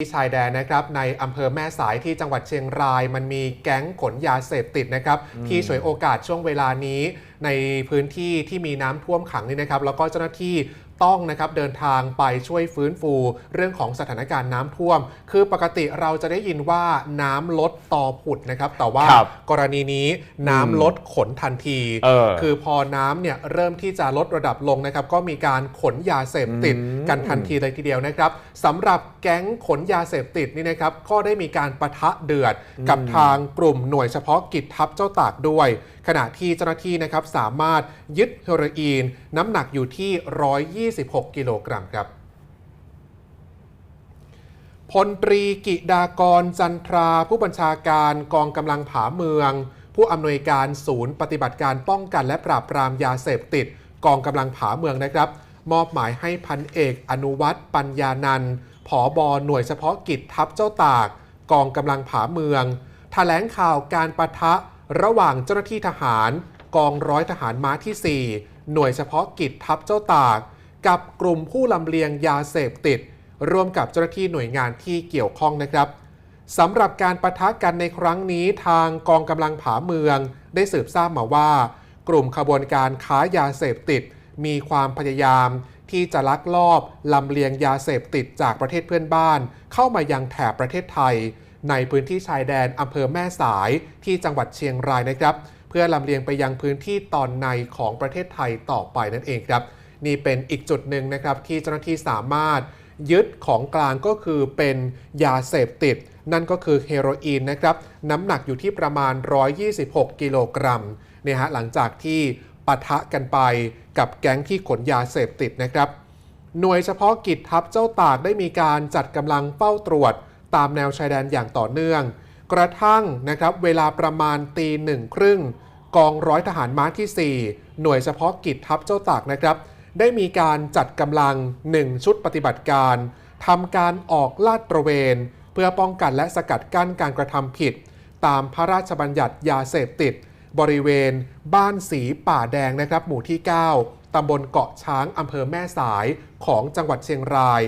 ที่ชายแดนนะครับในอำเภอแม่สายที่จังหวัดเชียงราย มันมีแก๊งขนยาเสพติดนะครับที่ฉวยโอกาสช่วงเวลานี้ในพื้นที่ที่มีน้ำท่วมขังนี่นะครับ แล้วก็เจ้าหน้าที่ ต้องนะครับเดินทางไปช่วยฟื้นฟู เรื่องของสถานการณ์น้ำท่วม คือปกติเราจะได้ยินว่าน้ำลดต่อผุดนะครับแต่ว่าครับกรณีนี้น้ำลดขนทันที เออคือพอน้ำเนี่ยเริ่มที่จะลดระดับลงนะครับก็มีการขนยาเสพติดอืม กันทันทีเลยทีเดียวนะครับสำหรับแก๊งขนยาเสพติดนี่นะครับก็ได้มีการประทะเดือดกับทางกลุ่มหน่วยเฉพาะกิจทัพเจ้าตากด้วย ขณะที่เจ้าหน้าที่นะครับสามารถยึดเฮโรอีนน้ำหนักอยู่ที่ 126 กิโลกรัมครับพลตรีกิดากรจันทราผู้บัญชาการกองกำลังผาเมือง ผู้อำนวยการศูนย์ปฏิบัติการป้องกันและปราบปรามยาเสพติด กองกำลังผาเมืองนะครับ มอบหมายให้พันเอกอนุวัตรปัญญานันผอบอหน่วยเฉพาะกิจทัพเจ้าตาก กองกำลังผาเมืองแถลงข่าวการประทะ ระหว่างเจ้าหน้าที่ทหารกองร้อยทหารม้าที่ 4 หน่วยเฉพาะกิจทัพเจ้าตาก กับกลุ่มผู้ลำเลียงยาเสพติด ร่วมกับเจ้าหน้าที่หน่วยงานที่เกี่ยวข้องนะครับสำหรับการประทะกันในครั้งนี้ทางกองกำลังผาเมือง ได้สืบทราบมาว่า กลุ่มขบวนการค้ายาเสพติด มีความพยายามที่จะลักลอบลำเลียงยาเสพติดจากประเทศเพื่อนบ้าน เข้ามายังแถบประเทศไทย ในพื้นที่ชายแดนอำเภอแม่สายที่จังหวัดเชียงรายนะครับ เพื่อลำเลียงไปยังพื้นที่ตอนในของประเทศไทยต่อไปนั่นเองครับ นี่เป็นอีกจุดหนึ่งนะครับที่เจ้าหน้าที่สามารถยึดของกลางก็คือเป็นยาเสพติด นั่นก็คือเฮโรอีนนะครับ น้ำหนักอยู่ที่ประมาณ 126 กิโลกรัมเนี่ยฮะหลังจากที่ปะทะกันไปกับแก๊งที่ขนยาเสพติดนะครับ หน่วยเฉพาะกิจทัพเจ้าตากได้มีการจัดกำลังเฝ้าตรวจ ตามแนวชายแดนอย่างต่อเนื่อง กระทั่งนะครับเวลาประมาณตีหนึ่งครึ่งกองร้อยทหารม้าที่ 4 หน่วยเฉพาะกิจทัพเจ้าตากนะครับ ได้มีการจัดกำลัง 1 ชุดปฏิบัติการทำการออกลาดตระเวน เพื่อป้องกันและสกัดกั้นการกระทำผิด ตามพระราชบัญญัติยาเสพติด บริเวณ บ้านสีป่าแดงนะครับ หมู่ที่ 9 ตำบลเกาะช้างอำเภอแม่สายของจังหวัดเชียงราย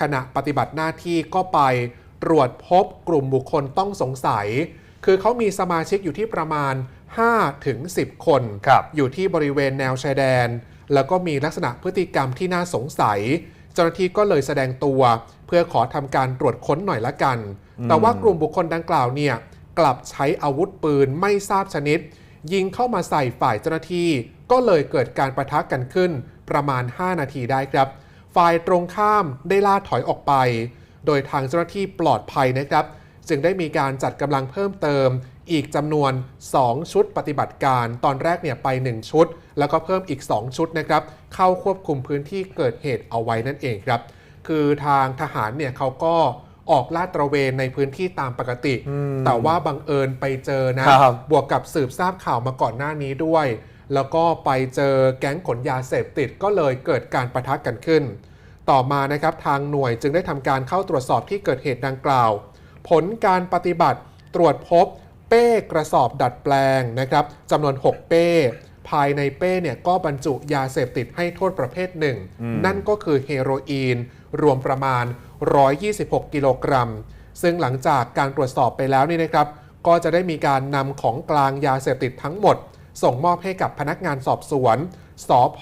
ขณะปฏิบัติหน้าที่ก็ไป ตรวจพบกลุ่มบุคคลต้องสงสัย คือเขามีสมาชิกอยู่ที่ประมาณ 5 ถึง 10 คนครับอยู่ที่บริเวณแนวชายแดน แล้วก็มีลักษณะพฤติกรรมที่น่าสงสัย เจ้าหน้าที่ก็เลยแสดงตัว เพื่อขอทำการตรวจค้นหน่อยละกัน แต่ว่ากลุ่มบุคคลดังกล่าวเนี่ยกลับใช้อาวุธปืนไม่ทราบชนิด ยิงเข้ามาใส่ฝ่ายเจ้าหน้าที่ ก็เลยเกิดการประทะกันขึ้นประมาณ 5 นาทีได้ครับ ฝ่ายตรงข้ามได้ล่าถอยออกไป โดยทางเจ้าหน้าที่ปลอดภัยนะครับ จึงได้มีการจัดกำลังเพิ่มเติม อีกจำนวน 2 ชุดปฏิบัติการ ตอนแรกเนี่ยไป 1 ชุด แล้วก็เพิ่มอีก 2 ชุดนะครับ เข้าควบคุมพื้นที่เกิดเหตุเอาไว้นั่นเองครับ คือทางทหารเนี่ยเขาก็ออกลาดตระเวนในพื้นที่ตามปกติ แต่ว่าบังเอิญไปเจอนะครับบวกกับสืบทราบข่าวมาก่อนหน้านี้ด้วย แล้วก็ไปเจอแก๊งขนยาเสพติดก็เลยเกิดการประทะกันขึ้น ต่อมานะครับทางหน่วยจึงได้ทำการเข้าตรวจสอบที่เกิดเหตุดังกล่าว ผลการปฏิบัติตรวจพบเป้กระสอบดัดแปลงนะครับจำนวน 6 เป้ ภายในเป้เนี่ยก็บรรจุยาเสพติดให้โทษประเภทหนึ่ง นั่นก็คือเฮโรอีน รวมประมาณ 126 กิโลกรัม ซึ่งหลังจากการตรวจสอบไปแล้วนี่นะครับ ก็จะได้มีการนำของกลางยาเสพติดทั้งหมด ส่งมอบให้กับพนักงานสอบสวนสอพ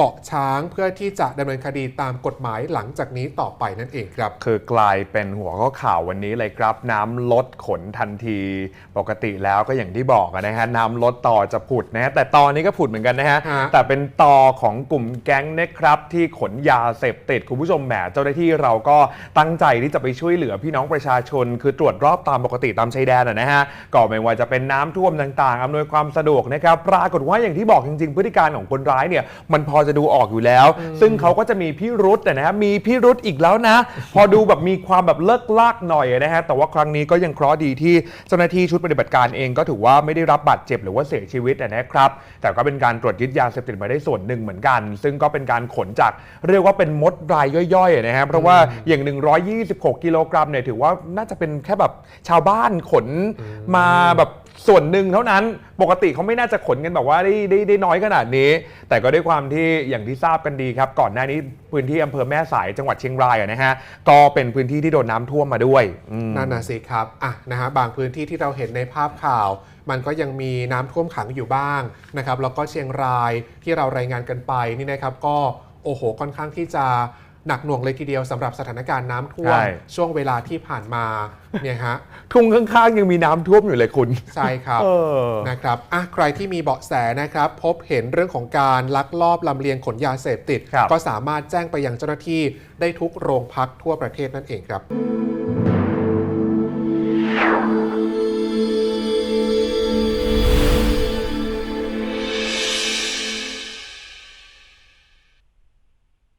เกาะช้างเพื่อที่จะดำเนินคดีตามกฎหมายหลังจากนี้ต่อไปนั่นเองครับ คือกลายเป็นหัวข้อข่าววันนี้เลยครับ น้ำลดขนทันที ปกติแล้วก็อย่างที่บอกอะนะฮะน้ำลดต่อจะผุดนะฮะแต่ตอนนี้ก็ผุดเหมือนกันนะฮะฮะ แต่เป็นต่อของกลุ่มแก๊งนะครับที่ขนยาเสพติดคุณผู้ชมแหมเจ้าหน้าที่เราก็ตั้งใจที่จะไปช่วยเหลือพี่น้องประชาชน คือตรวจรอบตามปกติตามชายแดนอะนะฮะก็ไม่ว่าจะเป็นน้ำท่วมต่างๆอำนวยความสะดวกนะครับปรากฏว่าอย่างที่บอกจริง ๆ พฤติการของคนร้ายเนี่ยมันพอจะดูออกอยู่แล้ว ซึ่งเขาก็จะมีพิรุษนะฮะมีพิรุษอีกแล้วนะ พอดูแบบมีความแบบเลิกลากหน่อยนะฮะแต่ว่าครั้งนี้ก็ยังเคราะห์ดีที่เจ้าหน้าที่ชุดปฏิบัติการเองก็ถือว่าไม่ได้รับบาดเจ็บหรือว่าเสียชีวิตนะครับแต่ก็เป็นการตรวจยึดยาเสพติดมาได้ส่วนหนึ่งเหมือนกัน ซึ่งก็เป็นการขนจากเรียกว่าเป็นมดรายย่อยๆนะฮะเพราะว่าอย่าง 126 กิโลกรัมเนี่ยถือว่าน่าจะเป็นแค่แบบชาวบ้านขนมาแบบ ส่วนหนึ่งเท่านั้นปกติเขาไม่น่าจะขนกันแบบว่าได้ได้ได้น้อยขนาดนี้ แต่ก็ด้วยความที่อย่างที่ทราบกันดีครับ ก่อนหน้านี้พื้นที่อำเภอแม่สายจังหวัดเชียงรายอะนะฮะก็เป็นพื้นที่ที่โดนน้ำท่วมมาด้วยอืม นั่นนะสิครับอะนะฮะบางพื้นที่ที่เราเห็นในภาพข่าว มันก็ยังมีน้ำท่วมขังอยู่บ้างนะครับแล้วก็เชียงรายที่เรารายงานกันไปนี่นะครับก็โอ้โหค่อนข้างที่จะ หนักหน่วงเลยทีเดียวสำหรับสถานการณ์น้ำท่วม ใช่ ช่วงเวลาที่ผ่านมาเนี่ยฮะทุ่งข้างๆ ยังมีน้ำท่วมอยู่เลยคุณใช่ครับ เออ นะครับอะใครที่มีเบาะแสนะครับ พบเห็นเรื่องของการลักลอบลำเลียงขนยาเสพติด ครับ ก็สามารถแจ้งไปยังเจ้าหน้าที่ได้ทุกโรงพักทั่วประเทศนั่นเองครับ